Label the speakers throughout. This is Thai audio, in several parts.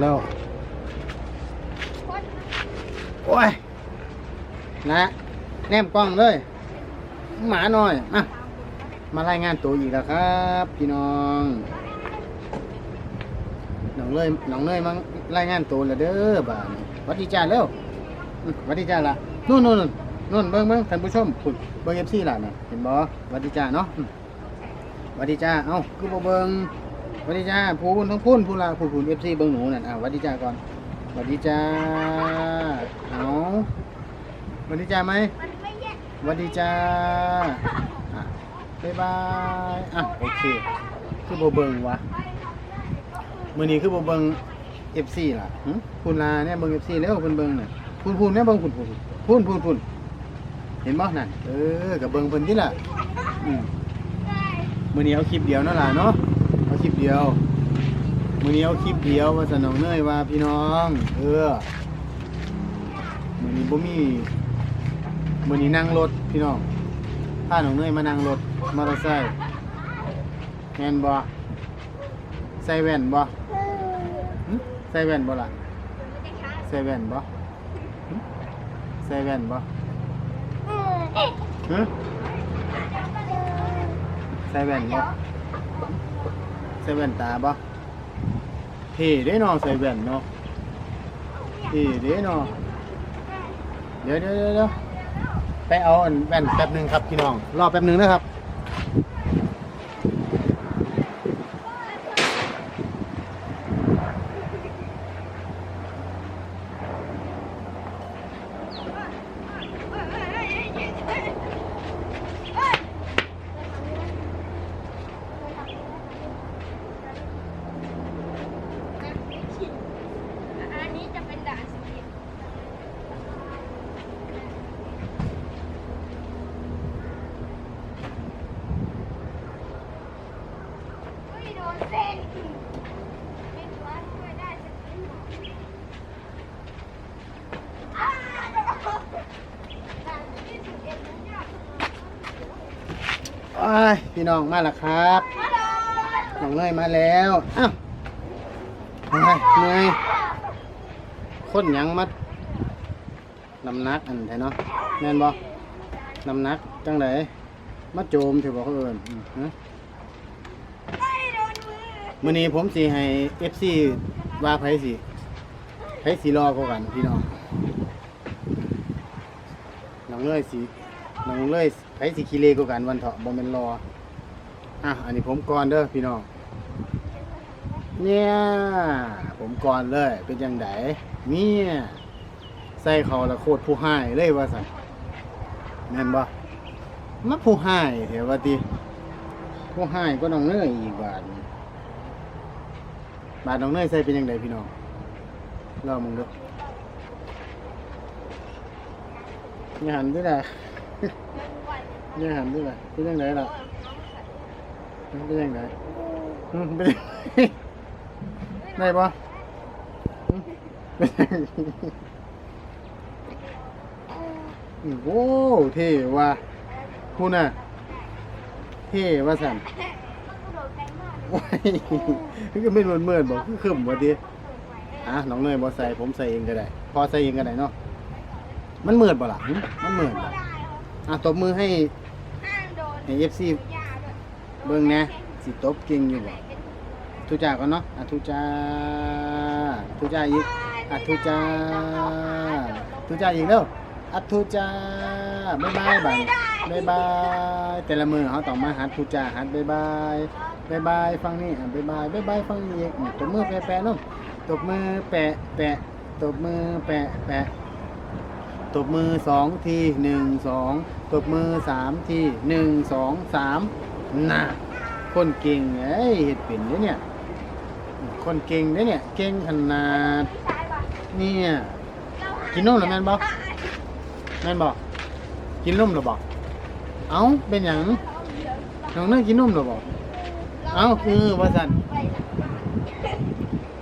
Speaker 1: แล้วโอ้ยนะแนมกล้องเลย หมาหน่อยอะมารายงานตัวอีกแล้วครับ พี่น้องน้องเลยน้องเลยมารายงานตัวแล้วเด้อบ่านวัดดีจ้าเร็ววัดดีจ้าละนู่นนู่นนู่นเบิ้งเบิ้งท่านผู้ชมคุณเบิ้งเอฟซีล่ะนะเห็นบ่หวัดดีจ้าเนาะวัดดีจ้าเอ้าคือบ่เบิ้ง วัสดีจ้าผู้บุญทั้งพุ่นผู้ลาผู้ผู้เอฟซีเบิ้งหนูนั่นอะสวัสดีจ้าก่อนสวัสดีจ้าเอาสวัสดีจ้าไหมสวัสดีจ้าอะบ๊ายบายอะโอเคคือโบเบิงวะมือนี้คือโบเบิงเอฟซีล่ะหึคุณลาเนี่ยเบิงเอฟซีแล้วคุณเบิงน่ะพุ่นพุ่นเนี่ยเบิงพุ่นพุ่นพุ่นพุ่นพุ่นเห็นบ่นั่นเออกับเบิงเพิ่นที่ล่ะอืมมือนี้เอาคลิปเดียวนั่นล่ะเนาะ เอาคลิปเดียวมือนี้เอาคลิปเดียวว่าสนองเนยว่าพี่น้อง เออมือนี้บ่มีมือนี้นั่งรถพี่น้องพาน้องเนยมานั่งรถมอเตอร์ไซค์แมนบ่ใส่แว่นบ่หึใส่แว่นบ่ล่ะใส่แว่นบ่หึใส่แว่นบ่ฮะใส่แว่นบ่ ใส่แว่นตาบ่เท่เด้เนาะใส่แว่นเนาะเท่เด้เนาะเดี๋ยวเดี๋ยวเดี๋ยวเดี๋ยวไปเอาอันแว่นแป๊บหนึงครับพี่น้องรอแป๊บหนึงนะครับ
Speaker 2: อันนี้จะเป็นด่านสปีดเฮ้ยโดนเส้นไม่รู้ว่าช่วยได้สักนิดหน่อยอ้าวด่านที่สิบเอ็ดนั้นยากจังเลย
Speaker 1: อ้าย พี่น้องมาแล้วครับ
Speaker 2: ฮัลโหล
Speaker 1: น้องเนยมาแล้วอ้าวเฮ้ยเหนื่อยคนหยังมัดน้ำหนักอันแท้เนาะแม่นบ่น้ำหนักจังไดมาโจมถือบอกเขาเอิ้นอืมฮะ
Speaker 2: ไม่โดนมือ
Speaker 1: มื้อนี้ผมสิให้ FC ว่าไผสิไผสิรอกว่ากันพี่น้องน้องเลยสิน้องเลยไผสิขี้เลกว่ากันวันเถาะบ่แม่นรอ อะอันนี้ผมก่อนเด้อพี่น้อง เนี่ย ผมก่อนเลย เป็นจังไดเนี่ย ใส่เขาละโคตรผู้ให้เลยว่าซั่นแม่นบ่มาผู้ให้แถวว่าติผู้ให้ก็น้องเนยอีกบาทบาดน้องเนยใส่เป็นยังไงพี่น้องลองมึงดูอย่าหันด้วยล่ะอย่าหันด้วยล่ะเป็นยังไงล่ะ เป็นยังไงอืมเป็นยังไงได้ปะอืมเป็นยังไงอืมโอ้เท่ว่ะคุณน่ะเท่ว่าสั่นโอ้ยนี่ก็ไม่เหมือนเหมือนบอกคือขึ้นว่าดิอะน้องเนยบอใส่ผมใส่เองก็ได้ พอใส่เองก็ได้เนาะมันเหมือนบ่ล่ะหึมันเหมือนบ่อะตบมือให้ให้เอฟซี เบิ่งนะสิตบเก่งอยู่บ่ทุจ้าก่อนเนาะอะทุจ้าทุจ้าอีกอะทุจ้าทุจ้าอีกเร็วอะทุจ้าบ๊ายบายบายบ๊ายบายแต่ละมือเขาต้องมาหัดทุจ้าหัดบ๊ายบายบายบายฟังนี่อะบ๊ายบายบ๊ายบายฟังนี่อีกตบมือแปะแปะเนาะตบมือแปะแปะตบมือแปะแปะตบมือสองทีหนึ่งสองตบมือสามทีหนึ่งสองสาม นะคนเก่งเอ้ยเห็ดเป็นเด้เนี่ย คนเก่งเด้เนี่ย เก่งขนาดเนี่ยกินนมหรือแม่นบ่แม่นบ่กินนมหรือบ่เอ้าเป็นหยังน้องเนยกินนมหรือบ่เอ้าเออว่าสัน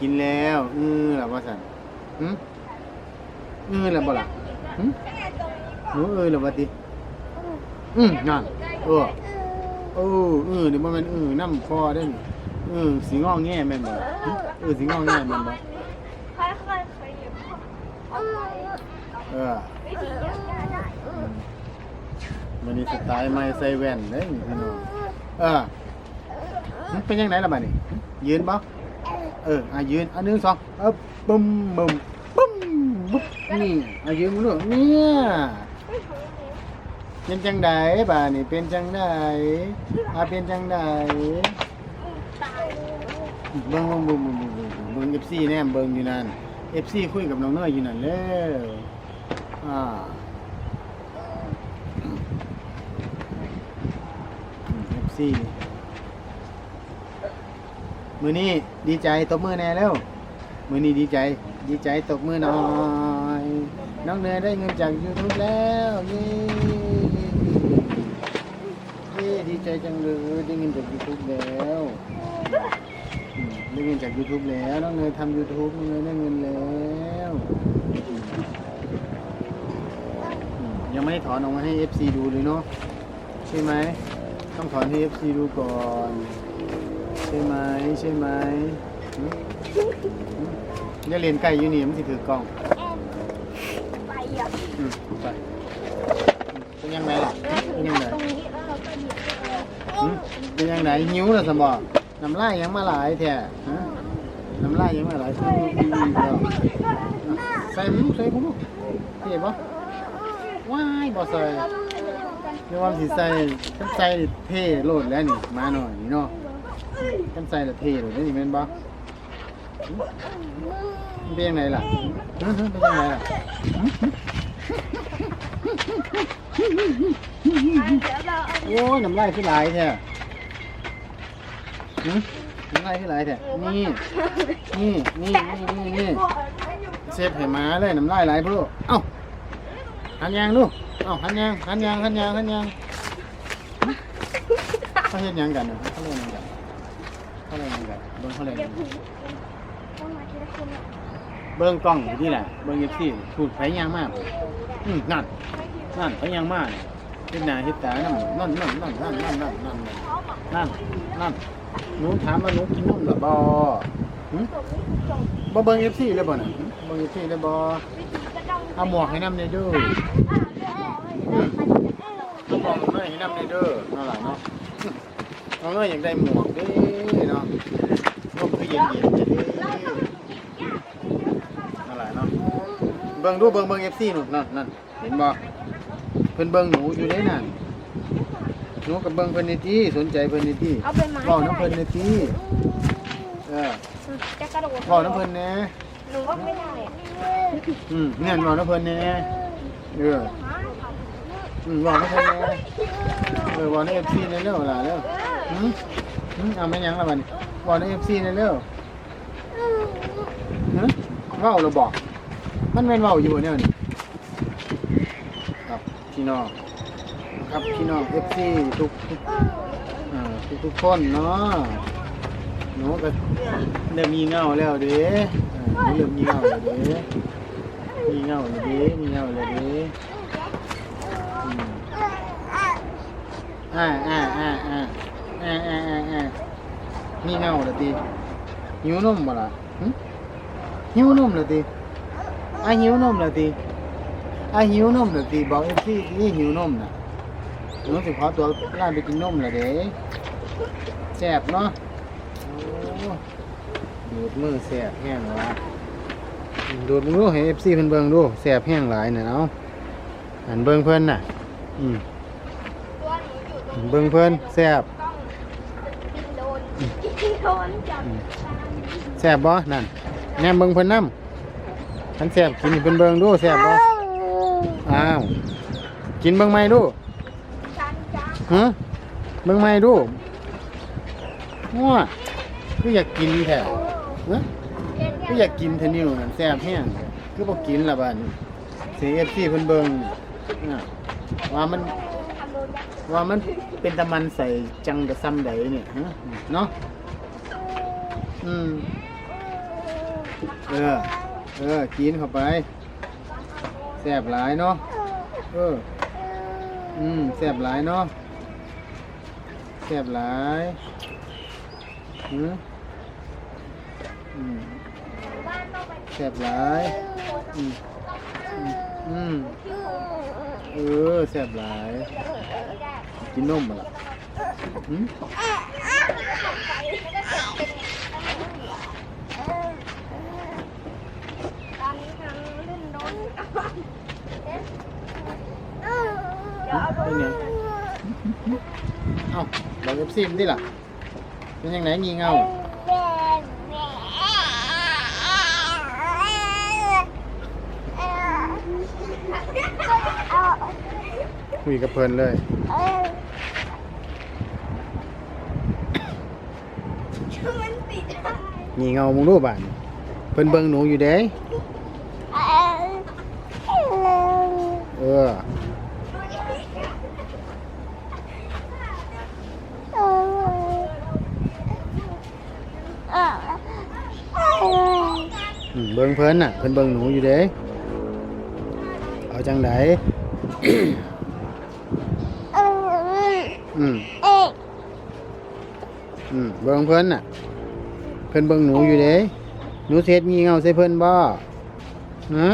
Speaker 1: กินแล้วเออล่ะว่าสันหึเออล่ะบ่ล่ะหึหนูเออล่ะว่าติอืมนั่นเออ เออเออนี่บ่แม่นเออน้ำคอได้เออสิงอแง่แม่นบ่ะเออสิงอแง่แม่นบ่เออ
Speaker 2: วิธีเดียวได้ได้
Speaker 1: มันนี่สไตล์ไม่ใส่แว่นเด้นี่พี่น้องเออมันเป็นยังไงล่ะบัดนี้ยืนบ่เอออะยืนอันหนึ่งสองเออบึ้มบึ้มบึ้มบึ้มนี่อะยืนมึงดูเนี่ย เป็นจังไดบ่านี่เป็นจังไดอะเป็นจังได
Speaker 2: ตาย
Speaker 1: เบิ่งเบิ่งเบิ่งเบิ่งเบิ่งเบิ่ง FC แนมเบิ่งอยู่นั่น FC คุยกับน้องเนยอยู่นั่นแล้วอ่าอืม FC มื้อนี้ดีใจตบมือแน่แล้วมือนี้ดีใจ ดีใจตบมือหน่อย น้องเนยได้เงินจาก YouTube แล้วย้เย้ ดีใจจังเลยได้เงินจาก YouTube แล้วอืมได้เงินจาก YouTube แล้วน้องเนยทำ YouTube น้องเนยได้เงินแล้วอืมยังไม่ได้ถอนออกมาให้ FC ดูเลยเนาะใช่ไหมต้องถอนให้ FC ดูก่อน ใช่ไหมใช่ไหมหึหึอย่าเรียนไก่อยู่นี่มันสิถือกล้อง
Speaker 2: ไปอะ
Speaker 1: อืมไปอืมเป็นยังไงล่ะ
Speaker 2: หึเป็
Speaker 1: นยังไงหิวแล้วสมบอกน้ำลายยังมาหลายแท้ฮะน้ำลายยังมาหลายทีแล้วใส่มึงใส่กูลูกเห็นปะว้ายบ่ใส่เรียกว่าสิใส่ฉันใส่เท่โลดแล้วนี่มาหน่อยนี่เนาะฉันใส่ละเท่โลดนี่แม่นบ่เป็นยังไงล่ะเป็นยังไงล่ะ โอ้ยน้ำลายขึ้นหลายแท้หึน้ำลายขึ้นหลายแท้นี่นี่นี่นี่นี่นี่เสร็จให้มาเลยน้ำลายไหลพุ่นเอ้าหันยางลูกเอ้าหันยางหันยางหันยางหันยางเขาเห็นยังกันนะเขาเล่นยังกันเขาเล่นยังกันเบิ้งเขาเล่น
Speaker 2: เดี๋ยวผีต้องมาทีละคน
Speaker 1: เบิ้งกล้องอยู่ที่แหละเบิ้งยีที่ถูกไฟยางมากอืมนั่น นั่นไฟยางมากเนี่ยเห็นหน้าเห็นตานั่นนั่นนั่นนั่นนั่นนั่นนั่นนั่นนั่นนั่นหนูถามว่าหนูกินนมหรือบ่บ่เบิ้งเอฟซีเลยบ่น่ะเบิ้งเอฟซีเลยบ่เอาหมวกให้น้ำในเด้ออืมเอาหมวกให้น้ำในเด้อนั่นแหละเนาะเอาเงยอยากได้หมวกเด้เนาะนกคือเย็นเย็นจะดีอะไรเนาะเบิ่งดูเบิ่งเบิ่งเอฟซีหนู่นนั่นนั่นเห็นบ่ เพิ่นเบิ่งหนูอยู่ได้นั่นหนูกับเบิ่งเพิ่นในที่สนใจเพิ่นในที่
Speaker 2: เอาไปไม้
Speaker 1: เว้าน้ำเพิ่นในที่เออ
Speaker 2: จะกระโดด
Speaker 1: เว้าน้ำเพิ่นแหน่
Speaker 2: หนูว่าไม่ได้อะ
Speaker 1: อืมเนี่ยเว้าน้ำเพิ่นแหน่เอออืมเว้าน้ำเพิ่นแหน่เออเว้าใน FC ในเร็วล่ะเร็วหืมหืมเอาแม่นหยังล่ะบัดนี้เว้าใน FC ในเร็วฮะเว้าเราบอกมันเป็นเว้าอยู่เนี่ยนี่ครับ พี่น้องครับพี่น้องเอฟซีทุกทุกทุกคนเนาะหนูก็เริ่มมีเงาแล้วเด้เริ่มมีเงาแล้วเด้มีเงาแล้วเด้มีเงาแล้วเด้อ่าอ่าอ่าอ่าอ่าอ่าอ่ามีเงาแล้วเดิหิวนมบ่ล่ะหิวนมแล้วเดิอะหิวนมแล้วเดิ อะหิวนมเลยตีบอกเอฟซีที่หิวนมน่ะหนูสิขอตัวร้านไปกินนมเลยเด้แซ่บเนาะโอ้ดูดมือแซ่บแห้งวะดูดมือให้เอฟซีเพิ่นเบิ่งดูแซ่บแห้งหลายน่ะเนาะอันเบิ่งเพิ่นน่ะ อืม
Speaker 2: ตัวหนูอยู่ตรง
Speaker 1: เบิ่งเพิ่นแซ่บ
Speaker 2: ต้องกินโดนกินโดนจับ
Speaker 1: แซ่บบ่นั่นแหนมเบิ่งเพิ่นนำคันแซ่บกินให้เพิ่นเบิ่งดูแซ่บบ่ อ้าว กินเบิ่งใหม่ดู
Speaker 2: ชันจ้า
Speaker 1: ฮะเบิ่งไม่ดูว้าคืออยากกินแท้ฮะคืออยากกินเทนิวนั่นแซ่บแห้งคือบ่กินละบัดนี้ CFC เพิ่นเบิ่งน่ะว่ามัน
Speaker 2: ทำโดนยักษ์
Speaker 1: ว่ามันเป็นตะมันใส่จังกะซ้ำใดเนี่ยฮะเนาะอืมเออ เออกินเข้าไปแซ่บหลายเนาะเอออืมแซ่บหลายเนาะแซ่บหลายหืมอืมแซ่บหลายอืม
Speaker 2: อง
Speaker 1: อืมเออแซ่บหลาย กินนมมาละหืม
Speaker 2: ตอนนี้กำลังเล่นโดน เดี๋ยเอา
Speaker 1: เป็นไงเอ้าบอกเอฟซีมนดิล่ะเป็นยังไงงีเงาคุยกับเพลินเลยงีเงามึงรู้บ้านเพิ่นเบิ่งหนูอยู่เด้เออ อืม เบิ่งเพิ่นน่ะเพิ่นเบิ่งหนูอยู่เด้เอาจังไดอืมอืมเบิ่งเพิ่นน่ะ เพิ่นเบิ่งหนูอยู่เด้หนูเฮ็ดงีเงาใส่เพิ่นบ่ฮะ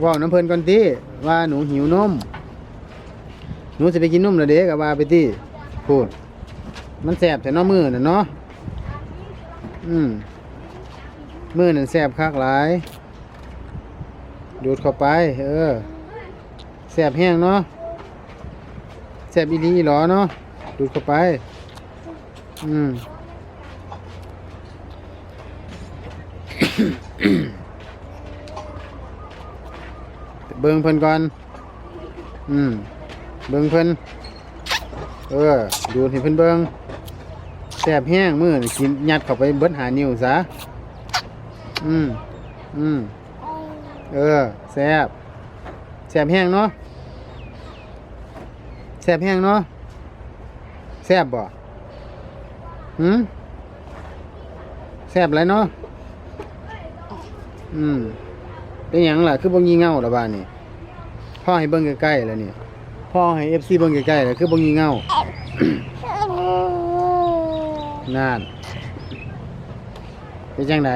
Speaker 1: เว้าน้ำเพิ่นก่อนติว่าหนูหิวนมหนูสิไปกินนมแล้วเด้ก็ว่าไปติพูด มันแสบแต่เนาะมือน่ะเนาะอืม มือนั่นแสบคักหลายดูดเข้าไป เออแสบแห้งเนาะแสบอีหลีอีหลอเนาะดูดเข้าไป อืมเบิ่งเพิ่นก่อน อืม เบิ่งเพิ่นเออ ดูดให้เพิ่นเบิ่งแสบแห้งมือกินยัดเข้าไปเบิดหานิ้วซะ อืมอืมเออแสบแสบแห้งเนาะแสบแห้งเนาะแสบบ่หืมแสบไรเนาะอืมเป็นยังล่ะ คือบ่งีเง่าละบ้านนี่พ่อให้เบิ่งใกล้ๆแล้วนี่พ่อให้ FC เบิ่งใกล้ๆแล้วคือบ่งีเง่านั่นเป็นจังได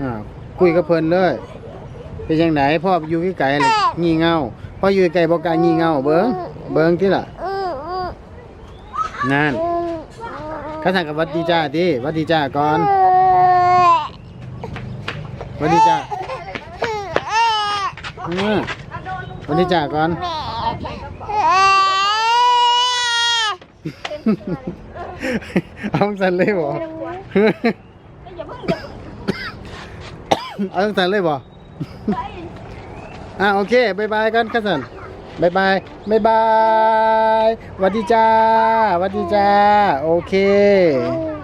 Speaker 1: อ่าคุยกับเพิ่นเลย เป็นจังไดพ่ออยู่ไกลๆเลยงีเง่าพ่ออยู่ไกลบ่กล้างีเง่าเบิ่งเบิ่งติล่ะนั่นข้าสั่งกับหวัดดีจ้าติหวัดดีจ้าก่อนหวัดดีจ้าอือหวัดดีจ้าก่อนเอาสันเลยบ่ เอาสันเลยบ่อะโอเคบายบายกันข้าสันบายบายบายบายหวัดดีจ้าหวัดดีจ้า โอเค
Speaker 2: เ